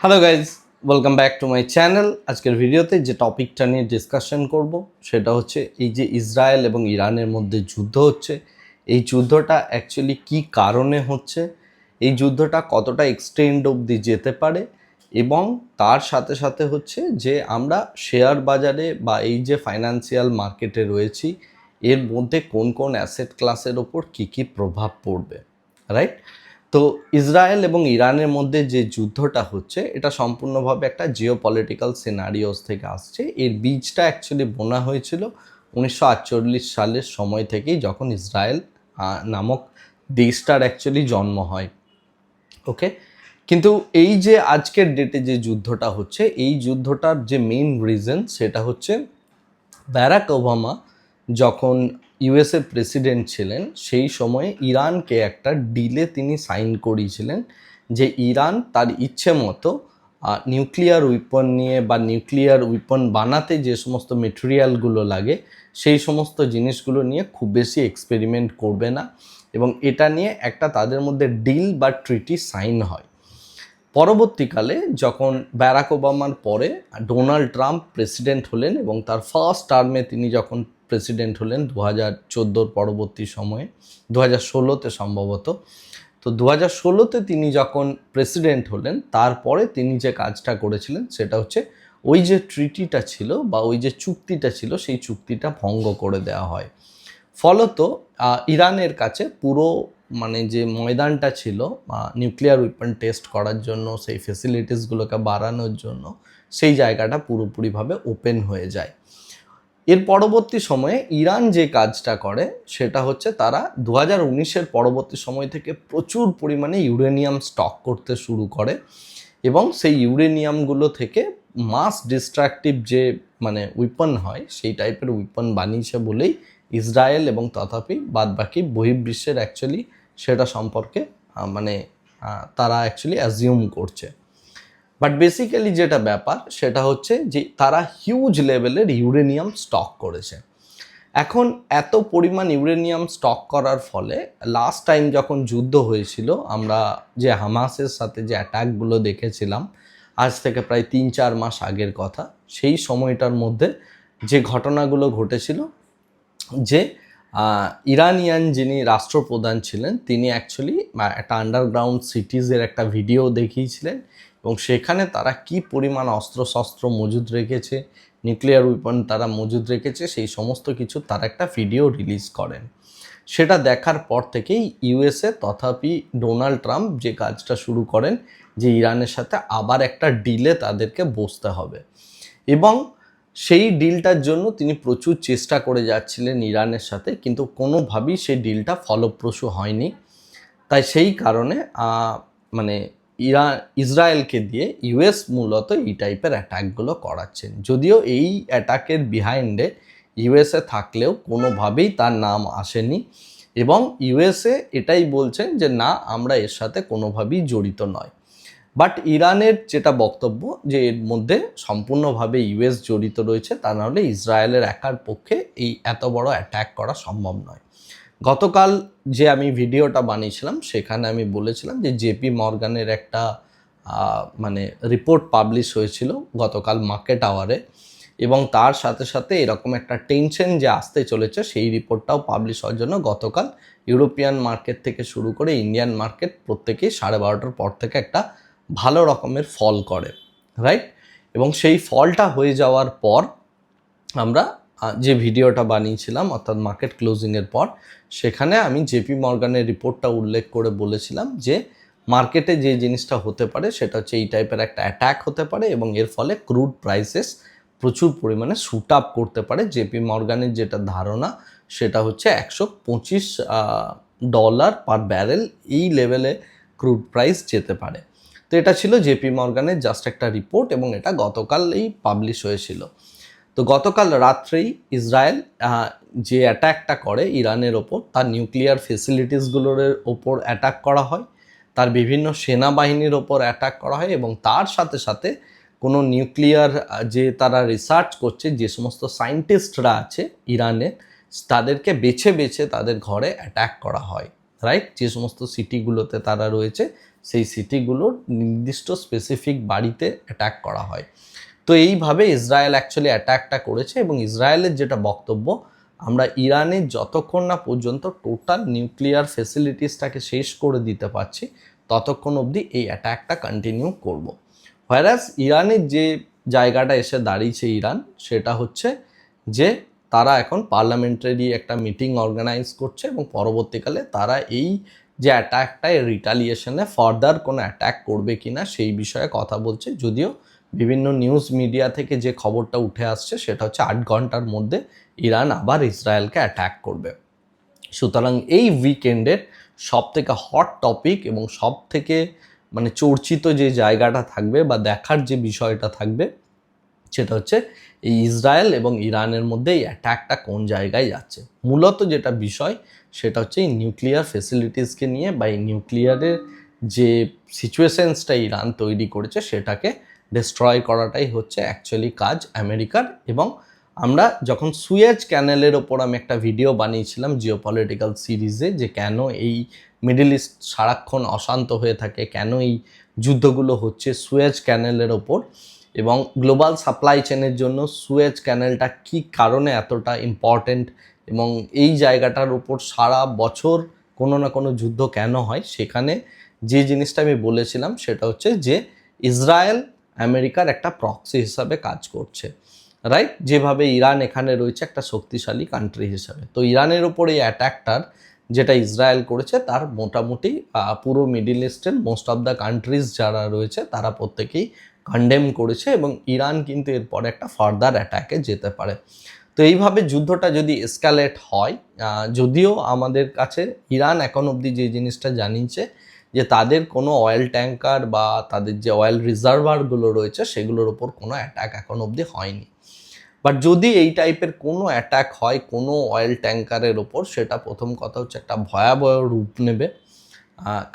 Hello guys welcome back to my channel আজকের ভিডিওতে যে টপিকটা নিয়ে ডিসকাশন করব, সেটা হচ্ছে এই যে ইসরায়েল এবং ইরানের মধ্যে যুদ্ধ হচ্ছে। এই যুদ্ধটা অ্যাকচুয়ালি কি কারণে হচ্ছে? এই যুদ্ধটা কতটা এক্সটেন্ড অবধি যেতে পারে? এবং তার সাথে সাথে হচ্ছে যে আমরা শেয়ার বাজারে বা এই যে ফাইন্যান্সিয়াল মার্কেটে রয়েছি, এর মধ্যে কোন কোন অ্যাসেট ক্লাসের ওপর কী কী প্রভাব পড়বে রাইট তো ইসরায়েল এবং ইরানের মধ্যে যে যুদ্ধটা হচ্ছে, এটা সম্পূর্ণভাবে একটা জিও পলিটিক্যাল সিনারিওস থেকে আসছে। এর বীজটা অ্যাকচুয়ালি বোনা হয়েছিল উনিশশো আটচল্লিশ সালের সময় থেকেই যখন ইসরায়েল নামক দেশটার অ্যাকচুয়ালি জন্ম হয়। ওকে কিন্তু এই যে আজকের ডেটে যে যুদ্ধটা হচ্ছে, এই যুদ্ধটার যে মেইন রিজন সেটা হচ্ছে ব্যারাক ওবামা যখন ইউএসএ প্রেসিডেন্ট ছিলেন, সেই সময়ে ইরানকে একটা ডিলে তিনি সাইন করিয়েছিলেন যে ইরান তার ইচ্ছে মতো নিউক্লিয়ার উইপন নিয়ে বা নিউক্লিয়ার উইপন বানাতে যে সমস্ত মেটেরিয়ালগুলো লাগে, সেই সমস্ত জিনিসগুলো নিয়ে খুব বেশি এক্সপেরিমেন্ট করবে না এবং এটা নিয়ে একটা তাদের মধ্যে ডিল বা ট্রিটি সাইন হয়। পরবর্তীকালে যখন ব্যারাক ওবামার পরে ডোনাল্ড ট্রাম্প প্রেসিডেন্ট হলেন এবং তার ফার্স্ট টার্মে তিনি যখন প্রেসিডেন্ট হলেন দু হাজার চোদ্দোর পরবর্তী সময়ে দু হাজার ষোলোতে সম্ভবত। তো দু হাজার ষোলোতে তিনি যখন প্রেসিডেন্ট হলেন, তারপরে তিনি যে কাজটা করেছিলেন সেটা হচ্ছে ওই যে ট্রিটিটা ছিল বা ওই যে চুক্তিটা ছিল, সেই চুক্তিটা ভঙ্গ করে দেওয়া হয়। ফলত ইরানের কাছে পুরো মানে যে ময়দানটা ছিল নিউক্লিয়ার উইপন টেস্ট করার জন্য, সেই ফেসিলিটিসগুলোকে বাড়ানোর জন্য, সেই জায়গাটা পুরোপুরিভাবে ওপেন হয়ে যায়। এর পরবর্তী সময়ে ইরান যে কাজটা করে, সেটা হচ্ছে তারা দু হাজার উনিশের পরবর্তী সময় থেকে প্রচুর পরিমাণে ইউরেনিয়াম স্টক করতে শুরু করে এবং সেই ইউরেনিয়ামগুলো থেকে মাস ডিস্ট্রাকটিভ যে মানে উইপন হয়, সেই টাইপের উইপন বানিয়েছে বলেই ইসরায়েল এবং তথাপি বাদবাকি বহির্বিশ্বের অ্যাকচুয়ালি সেটা সম্পর্কে মানে তারা অ্যাকচুয়ালি অ্যাজিউম করছে। বাট বেসিক্যালি যেটা ব্যাপার, সেটা হচ্ছে যে তারা হিউজ লেভেলের ইউরেনিয়াম স্টক করেছে। এখন এত পরিমাণ ইউরেনিয়াম স্টক করার ফলে লাস্ট টাইম যখন যুদ্ধ হয়েছিল, আমরা যে হামাসের সাথে যে অ্যাটাকগুলো দেখেছিলাম, আজ থেকে প্রায় তিন চার মাস আগের কথা, সেই সময়টার মধ্যে যে ঘটনাগুলো ঘটেছিল, যে ইরানিয়ান যিনি রাষ্ট্রপ্রধান ছিলেন, তিনি অ্যাকচুয়ালি একটা আন্ডারগ্রাউন্ড সিটিজের একটা ভিডিও দেখিয়েছিলেন এবং সেখানে তারা কি পরিমাণ অস্ত্রশস্ত্র মজুদ রেখেছে নিউক্লিয়ার উইপন তারা মজুদ রেখেছে, সেই সমস্ত কিছু তারা একটা ভিডিও রিলিজ করেন। সেটা দেখার পর থেকেই ইউএসএ তথাপি ডোনাল্ড ট্রাম্প যে কাজটা শুরু করেন, যে ইরানের সাথে আবার একটা ডিলে তাদেরকে বসতে হবে। এবং সেই ডিলটার জন্য তিনি প্রচুর চেষ্টা করে যাচ্ছিলেন ইরানের সাথে, কিন্তু কোনোভাবেই সেই ডিলটা ফলপ্রসূ হয়নি। তাই সেই কারণে মানে ইরান ইসরায়েলকে দিয়ে ইউএস মূলত এই টাইপের অ্যাটাকগুলো করাচ্ছেন। যদিও এই অ্যাটাকের বিহাইন্ডে ইউএসএ থাকলেও কোনোভাবেই তার নাম আসেনি এবং ইউএসএ এটাই বলছেন যে, না, আমরা এর সাথে কোনোভাবেই জড়িত নয়। বাট ইরানের যেটা বক্তব্য যে এর মধ্যে সম্পূর্ণভাবে ইউএস জড়িত রয়েছে, তা নাহলে ইসরায়েলের একার পক্ষে এই এত বড় অ্যাট্যাক করা সম্ভব নয়। গতকাল যে আমি ভিডিওটা বানিয়েছিলাম, সেখানে আমি বলেছিলাম যে জেপি মর্গানের একটা মানে রিপোর্ট পাবলিশ হয়েছিল গতকাল মার্কেট আওয়ারে এবং তার সাথে সাথে এরকম একটা টেনশন যে আসতে চলেছে, সেই রিপোর্টটাও পাবলিশ হওয়ার জন্য গতকাল ইউরোপিয়ান মার্কেট থেকে শুরু করে ইন্ডিয়ান মার্কেট প্রত্যেকেই সাড়ে বারোটার পর থেকে একটা ভালো রকমের ফল করে রাইট এবং সেই ফলটা হয়ে যাওয়ার পর আমরা যে ভিডিওটা বানিয়েছিলাম, অর্থাৎ মার্কেট ক্লোজিংয়ের পর, সেখানে আমি জেপি মর্গানের রিপোর্টটা উল্লেখ করে বলেছিলাম যে মার্কেটে যে জিনিসটা হতে পারে, সেটা হচ্ছে এই টাইপের একটা অ্যাট্যাক হতে পারে এবং এর ফলে ক্রুড প্রাইসেস প্রচুর পরিমাণে শ্যুট আপ করতে পারে। জেপি মর্গানের যেটা ধারণা, সেটা হচ্ছে একশো পঁচিশ ডলার পার ব্যারেল এই লেভেলে ক্রুড প্রাইস যেতে পারে। এটা ছিল জেপি মর্গানের জাস্ট একটা রিপোর্ট এবং এটা গতকালই পাবলিশ হয়েছিল। তো গতকাল রাত্রেই ইসরায়েল যে অ্যাট্যাকটা করে ইরানের ওপর, তার নিউক্লিয়ার ফেসিলিটিসগুলোর ওপর অ্যাটাক করা হয়, তার বিভিন্ন সেনাবাহিনীর ওপর অ্যাটাক করা হয় এবং তার সাথে সাথে কোনো নিউক্লিয়ার যে তারা রিসার্চ করছে, যে সমস্ত সায়েন্টিস্টরা আছে ইরানে, তাদেরকে বেছে বেছে তাদের ঘরে অ্যাটাক করা হয়। রাইট যে সমস্ত সিটিগুলোতে তারা রয়েছে, সেই সিটিগুলোর নির্দিষ্ট স্পেসিফিক বাড়িতে অ্যাটাক করা হয় তো এইভাবে ইসরায়েল অ্যাকচুয়ালি অ্যাটাকটা করেছে এবং ইসরায়েলের যেটা বক্তব্য, আমরা ইরানে যতক্ষণ না পর্যন্ত টোটাল নিউক্লিয়ার ফেসিলিটিসটাকে শেষ করে দিতে পারছি, ততক্ষণ অবধি এই অ্যাটাকটা কন্টিনিউ করব। হোয়ারাস ইরানের যে জায়গাটা এসে দাঁড়িয়েছে ইরান, সেটা হচ্ছে যে তারা এখন পার্লামেন্টারি একটা মিটিং অর্গানাইজ করছে এবং পরবর্তীকালে তারা এই যে অ্যাটাকটা রিটালিয়েশনে ফার্দার কোনো অ্যাটাক করবে কিনা সেই বিষয়ে কথা বলছে। যদিও বিভিন্ন নিউজ মিডিয়া থেকে যে খবরটা উঠে আসছে সেটা হচ্ছে আট ঘণ্টার মধ্যে ইরান আবার ইসরায়েলকে অ্যাটাক করবে। সুতরাং এই উইকেন্ডের সব থেকে হট টপিক এবং সব থেকে মানে চর্চিত যে জায়গাটা থাকবে বা দেখার যে বিষয়টা থাকবে সেটা হচ্ছে এই ইসরায়েল এবং ইরানের মধ্যে এই অ্যাট্যাকটা কোন জায়গায় যাচ্ছে। মূলত যেটা বিষয়, সেটা হচ্ছে এই নিউক্লিয়ার ফেসিলিটিসকে নিয়ে বা এই নিউক্লিয়ারের যে সিচুয়েশনসটা ইরান তৈরি করেছে, সেটাকে ডিস্ট্রয় করাটাই হচ্ছে অ্যাকচুয়ালি কাজ আমেরিকার এবং আমরা যখন সুয়েজ ক্যানেলের ওপর আমি একটা ভিডিও বানিয়েছিলাম জিও পলিটিক্যাল সিরিজে যে কেন এই মিডল ইস্ট সারাক্ষণ অশান্ত হয়ে থাকে, কেন এই যুদ্ধগুলো হচ্ছে সুয়েজ ক্যানেলের ওপর এবং গ্লোবাল সাপ্লাই চেনের জন্য সুয়েজ ক্যানেলটা কি কারণে এতটা ইম্পর্টেন্ট এবং এই জায়গাটার উপর সারা বছর কোনো না কোনো যুদ্ধ কেন হয়? সেখানে যে জিনিসটা আমি বলেছিলাম সেটা হচ্ছে যে ইসরায়েল আমেরিকার একটা প্রক্সি হিসাবে কাজ করছে রাইট যেভাবে ইরান এখানে রয়েছে একটা শক্তিশালী কান্ট্রি হিসাবে। তো ইরানের ওপর এই অ্যাট্যাকটার যেটা ইসরায়েল করেছে, তার মোটামুটি পুরো মিডিল ইস্টের মোস্ট অফ দ্য কান্ট্রিজ যারা রয়েছে, তারা প্রত্যেকেই কন্ডেম করেছে এবং ইরান কিন্তু এরপরে একটা ফার্দার অ্যাট্যাকে যেতে পারে। তো এইভাবে যুদ্ধটা যদি এসকালেট হয় যদিও আমাদের কাছে ইরান এখন অবধি যে জিনিসটা জানিয়েছে যে তাদের কোনো অয়েল ট্যাঙ্কার বা তাদের যে অয়েল রিজার্ভারগুলো রয়েছে সেগুলোর ওপর কোনো অ্যাটাক এখন অবধি হয়নি। বাট যদি এই টাইপের কোনো অ্যাটাক হয়, কোনো অয়েল ট্যাঙ্কারের ওপর, সেটা প্রথম কথা হচ্ছে একটা ভয়াবহ রূপ নেবে।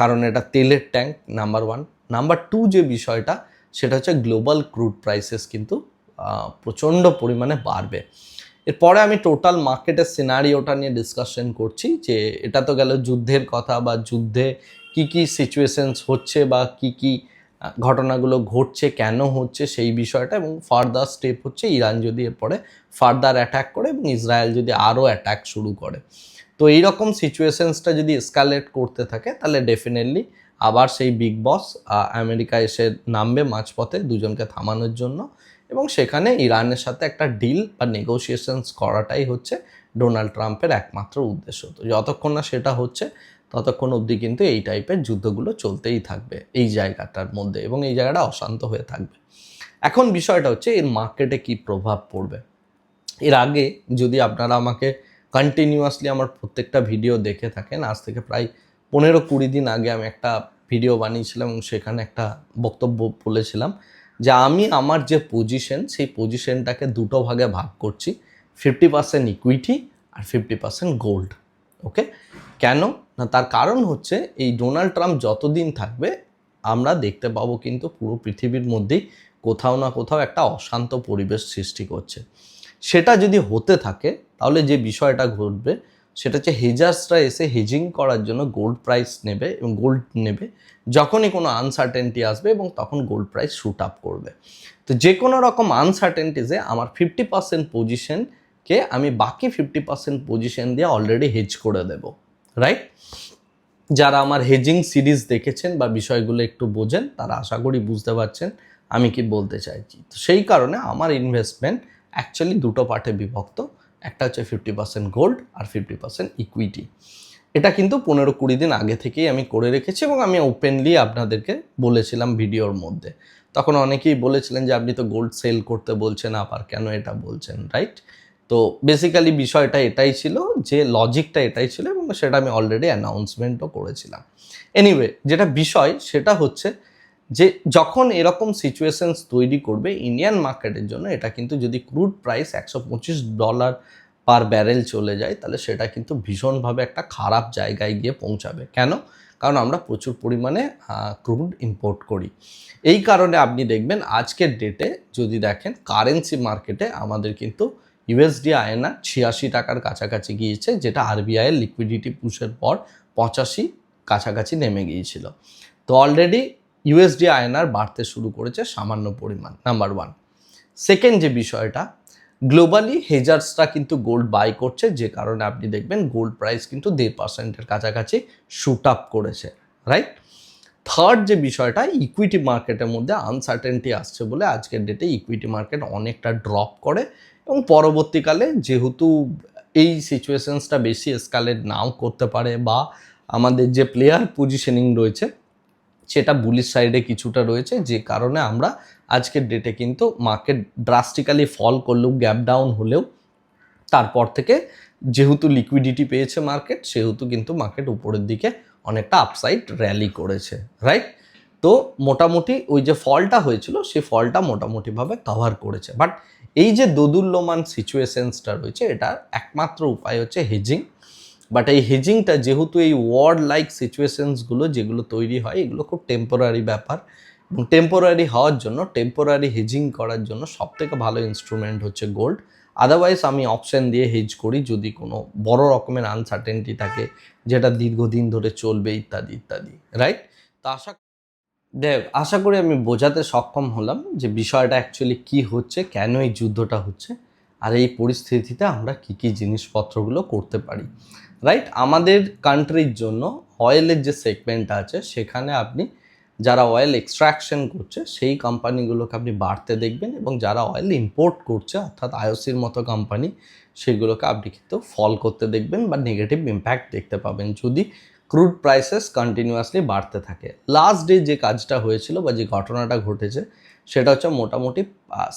কারণ এটা তেলের tank number one number two যে বিষয়টা সেটা হচ্ছে গ্লোবাল ক্রুড প্রাইসেস কিন্তু প্রচণ্ড পরিমাণে বাড়বে। এরপরে আমি টোটাল মার্কেটের সিনারিওটা নিয়ে ডিসকাশন করছি যে এটা তো গেল যুদ্ধের কথা বা যুদ্ধে কি কি সিচুয়েশনস হচ্ছে বা কি কি ঘটনাগুলো ঘটছে, কেন হচ্ছে সেই বিষয়টা এবং ফার্দার স্টেপ হচ্ছে ইরান যদি এরপরে ফার্দার অ্যাট্যাক করে এবং ইসরায়েল যদি আরও অ্যাট্যাক শুরু করে। তো এইরকম সিচুয়েশনসটা যদি এসকালেট করতে থাকে তাহলে ডেফিনেটলি আবার সেই বিগ বস আমেরিকা এসে নামবে মাঝপথে দুজনকে থামানোর জন্য এবং সেখানে ইরানের সাথে একটা ডিল বা নেগোসিয়েশনস করাটাই হচ্ছে ডোনাল্ড ট্রাম্পের একমাত্র উদ্দেশ্য। তো যতক্ষণ না সেটা হচ্ছে, ততক্ষণ অবধি কিন্তু এই টাইপের যুদ্ধগুলো চলতেই থাকবে এই জায়গাটার মধ্যে এবং এই জায়গাটা অশান্ত হয়ে থাকবে। এখন বিষয়টা হচ্ছে এর মার্কেটে কি প্রভাব পড়বে? এর আগে যদি আপনারা আমাকে কন্টিনিউয়াসলি আমার প্রত্যেকটা ভিডিও দেখে থাকেন, আজ থেকে প্রায় পনেরো কুড়ি দিন আগে আমি একটা ভিডিও বানিয়েছিলাম এবং সেখানে একটা বক্তব্য বলেছিলাম যে আমি আমার যে পজিশন সেই পজিশনটাকে দুটো ভাগে ভাগ করছি ফিফটি পার্সেন্ট ইকুইটি আর ফিফটি পার্সেন্ট গোল্ড ওকে কেন? না, তার কারণ হচ্ছে এই ডোনাল্ড ট্রাম্প যতদিন থাকবে, আমরা দেখতে পাবো কিন্তু পুরো পৃথিবীর মধ্যেই কোথাও না কোথাও একটা অশান্ত পরিবেশ সৃষ্টি করছে। সেটা যদি হতে থাকে, তাহলে যে বিষয়টা ঘটবে সেটা হচ্ছে হেজার্সরা এসে হেজিং করার জন্য গোল্ড প্রাইস নেবে এবং গোল্ড নেবে যখনই কোনো আনসার্টেনটি আসবে এবং তখন গোল্ড প্রাইস শ্যুট আপ করবে। তো যে কোনো রকম আনসার্টেনটিসে আমার ফিফটি পার্সেন্ট পজিশনকে আমি বাকি ফিফটি পার্সেন্ট পজিশন দিয়ে অলরেডি হেজ করে দেব রাইট যারা আমার হেজিং সিরিজ দেখেছেন বা বিষয়গুলো একটু বোঝেন, তারা আশা করি বুঝতে পারছেন আমি কি বলতে চাইছি। তো সেই কারণে আমার ইনভেস্টমেন্ট অ্যাকচুয়ালি দুটো পার্টে বিভক্ত। একটা হচ্ছে ফিফটি পার্সেন্ট গোল্ড আর ফিফটি পার্সেন্ট ইকুইটি এটা কিন্তু পনেরো কুড়ি দিন আগে থেকেই আমি করে রেখেছি এবং আমি ওপেনলি আপনাদেরকে বলেছিলাম ভিডিওর মধ্যে। তখন অনেকেই বলেছিলেন যে, আপনি তো গোল্ড সেল করতে বলছেন, আবার কেন এটা বলছেন? রাইট তো বেসিক্যালি বিষয়টা এটাই ছিল, যে লজিকটা এটাই ছিল এবং সেটা আমি অলরেডি অ্যানাউন্সমেন্টও করেছিলাম। এনিওয়ে যেটা বিষয়, সেটা হচ্ছে যে যখন এরকম সিচুয়েশনস তৈরি করবে ইন্ডিয়ান মার্কেটের জন্য, এটা কিন্তু যদি ক্রুড প্রাইস একশো পঁচিশ ডলার পার ব্যারেল চলে যায়, তাহলে সেটা কিন্তু ভীষণভাবে একটা খারাপ জায়গায় গিয়ে পৌঁছাবে। কেন? কারণ আমরা প্রচুর পরিমাণে ক্রুড ইম্পোর্ট করি। এই কারণে আপনি দেখবেন আজকের ডেটে যদি দেখেন কারেন্সি মার্কেটে আমাদের কিন্তু ইউএসডি আয়না ছিয়াশি টাকার কাছাকাছি গিয়েছে, যেটা আরবিআইয়ের লিকুইডিটি পুষের পর পঁচাশি কাছাকাছি নেমে গিয়েছিল। তো তো অলরেডি ইউএসডি আয়নার বাড়তে শুরু করেছে সামান্য পরিমাণ নাম্বার ওয়ান সেকেন্ড যে বিষয়টা গ্লোবালি হেজার্সরা কিন্তু গোল্ড বাই করছে, যে কারণে আপনি দেখবেন গোল্ড প্রাইস কিন্তু দেড় পার্সেন্টের কাছাকাছি শুট আপ করেছে রাইট থার্ড যে বিষয়টা ইকুইটি মার্কেটের মধ্যে আনসার্টেনটি আসছে বলে আজকের ডেটে ইকুইটি মার্কেট অনেকটা ড্রপ করে এবং পরবর্তীকালে যেহেতু এই সিচুয়েশনসটা বেশি এসকালেট নাও করতে পারে বা আমাদের যে প্লেয়ার পজিশনিং রয়েছে সেটা বুলিশ সাইডে কিছুটা রয়েছে, যে কারণে আমরা আজকের ডেটে কিন্তু মার্কেট ড্রাস্টিক্যালি ফল করলেও গ্যাপ ডাউন হলেও, তারপর থেকে যেহেতু লিকুইডিটি পেয়েছে মার্কেট সেহেতু কিন্তু মার্কেট উপরের দিকে অনেকটা আপসাইড র্যালি করেছে রাইট তো মোটামুটি ওই যে ফলটা হয়েছিল, সেই ফলটা মোটামুটিভাবে কভার করেছে। বাট এই যে দোদুল্যমান সিচুয়েশনসটা রয়েছে এটার একমাত্র উপায় হচ্ছে হেজিং বাট এই হেজিংটা যেহেতু এই ওয়ার্ড লাইক সিচুয়েশনসগুলো যেগুলো তৈরি হয়, এগুলো খুব টেম্পোরারি ব্যাপার। এবং টেম্পোরারি হওয়ার জন্য টেম্পোরারি হেজিং করার জন্য সবথেকে ভালো ইনস্ট্রুমেন্ট হচ্ছে গোল্ড আদারওয়াইজ আমি অপশন দিয়ে হেজ করি যদি কোনো বড় রকমের আনসার্টেনটি থাকে, যেটা দীর্ঘদিন ধরে চলবে ইত্যাদি ইত্যাদি রাইট তো আশা দেখ, আশা করি আমি বোঝাতে সক্ষম হলাম যে বিষয়টা অ্যাকচুয়ালি কি হচ্ছে, কেন এই যুদ্ধটা হচ্ছে, আর এই পরিস্থিতিতে আমরা কি কি জিনিসপত্রগুলো করতে পারি। রাইট আমাদের কান্ট্রির জন্য অয়েলের যে সেগমেন্ট আছে, সেখানে আপনি যারা অয়েল এক্সট্রাকশন করছে, সেই কোম্পানিগুলোকে আপনি বাড়তে দেখবেন এবং যারা অয়েল ইম্পোর্ট করছে, অর্থাৎ আইওসির মতো কোম্পানি সেগুলোকে আপনি কিন্তু ফল করতে দেখবেন বা নেগেটিভ ইম্প্যাক্ট দেখতে পাবেন যদি ক্রুড প্রাইসেস কন্টিনিউয়াসলি বাড়তে থাকে। লাস্ট ডে যে কাজটা হয়েছিল বা যে ঘটনাটা ঘটেছে, সেটা হচ্ছে মোটামুটি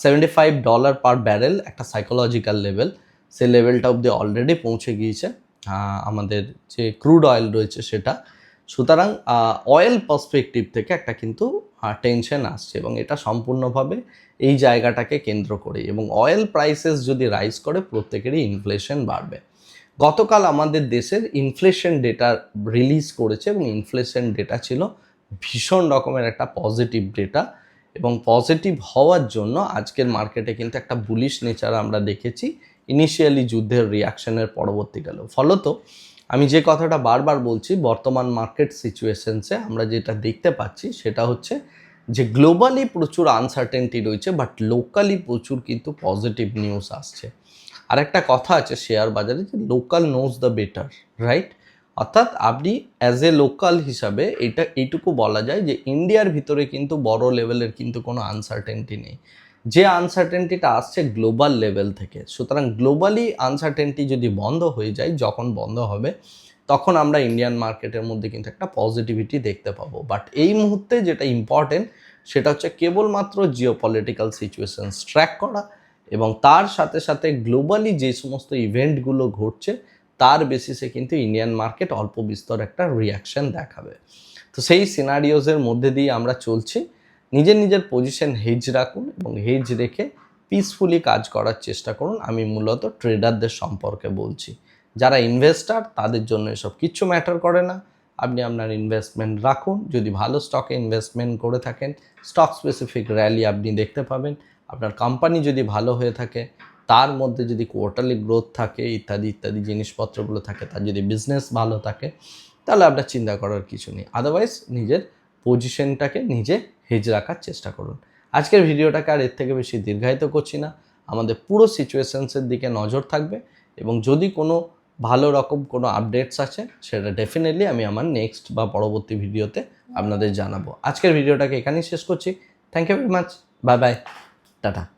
seventy five dollar per barrel একটা সাইকোলজিক্যাল লেভেল সে লেভেলটা অবধি অলরেডি পৌঁছে গিয়েছে। আমাদের যে ক্রুড অয়েল রয়েছে সেটা। সুতরাং অয়েল পার্সপেক্টিভ থেকে একটা কিন্তু টেনশন আসছে এবং এটা সম্পূর্ণভাবে এই জায়গাটাকে কেন্দ্র করে এবং অয়েল প্রাইসেস যদি রাইজ করে, প্রত্যেকেরই ইনফ্লেশন বাড়বে। গতকাল আমাদের দেশের ইনফ্লেশন ডেটা রিলিজ করেছে এবং ইনফ্লেশন ডেটা ছিল ভীষণ রকমের একটা পজিটিভ ডেটা এবং পজিটিভ হওয়ার জন্য আজকের মার্কেটে কিন্তু একটা বুলিশ নেচার আমরা দেখেছি। ইনিশিয়ালি যুদ্ধের রিয়াকশনের পরবর্তীকালেও ফলত আমি যে কথাটা বারবার বলছি, বর্তমান মার্কেট সিচুয়েশনসে আমরা যেটা দেখতে পাচ্ছি সেটা হচ্ছে যে গ্লোবালি প্রচুর আনসার্টেনটি রয়েছে বাট লোকালি প্রচুর কিন্তু পজিটিভ নিউজ আসছে। আর একটা কথা আছে শেয়ার বাজারে যে local knows the better right অর্থাৎ আপনি অ্যাজ এ লোকাল হিসাবে এটা, এইটুকু বলা যায় যে ইন্ডিয়ার ভিতরে কিন্তু বড় লেভেলের কিন্তু কোনো আনসার্টেনটি নেই। যে আনসার্টেনটিটা আসছে গ্লোবাল লেভেল থেকে, সুতরাং গ্লোবালি আনসার্টেনটি যদি বন্ধ হয়ে যায়, যখন বন্ধ হবে, তখন আমরা ইন্ডিয়ান মার্কেটের মধ্যে কিন্তু একটা পজিটিভিটি দেখতে পাবো। বাট এই মুহূর্তে যেটা ইম্পর্টেন্ট সেটা হচ্ছে কেবলমাত্র জিও পলিটিক্যাল সিচুয়েশনস ট্র্যাক করা এবং তার সাথে সাথে গ্লোবালি যে সমস্ত ইভেন্টগুলো ঘটছে, তার বেসিসে কিন্তু ইন্ডিয়ান মার্কেট অল্প বিস্তর একটা রিয়াকশন দেখাবে। তো সেই সিনারিওজের মধ্যে দিয়ে আমরা চলছি। নিজের নিজের পজিশন হেজ রাখুন এবং হেজ রেখে পিসফুলি কাজ করার চেষ্টা করুন। আমি মূলত ট্রেডারদের সম্পর্কে বলছি। যারা ইনভেস্টার তাদের জন্য এসব কিচ্ছু ম্যাটার করে না। আপনি আপনার ইনভেস্টমেন্ট রাখুন। যদি ভালো স্টকে ইনভেস্টমেন্ট করে থাকেন স্টক স্পেসিফিক র্যালি আপনি দেখতে পাবেন। আপনার কোম্পানি যদি ভালো হয়ে থাকে, তার মধ্যে যদি কোয়ার্টারলি গ্রোথ থাকে, ইত্যাদি ইত্যাদি জিনিসপত্রগুলো থাকে, তার যদি বিজনেস ভালো থাকে, তাহলে আপনার চিন্তা করার কিছু নেই। আদারওয়াইজ নিজের পজিশনটাকে নিজে হেজ রাখার চেষ্টা করুন। আজকের ভিডিওটাকে আর এর থেকে বেশি দীর্ঘায়িত করছি না। আমাদের পুরো সিচুয়েশনসের দিকে নজর থাকবে এবং যদি কোনো ভালো রকম কোনো আপডেটস আছে সেটা ডেফিনেটলি আমি আমার নেক্সট বা পরবর্তী ভিডিওতে আপনাদের জানাব। আজকের ভিডিওটাকে এখানেই শেষ করছি। Thank you very much bye bye tata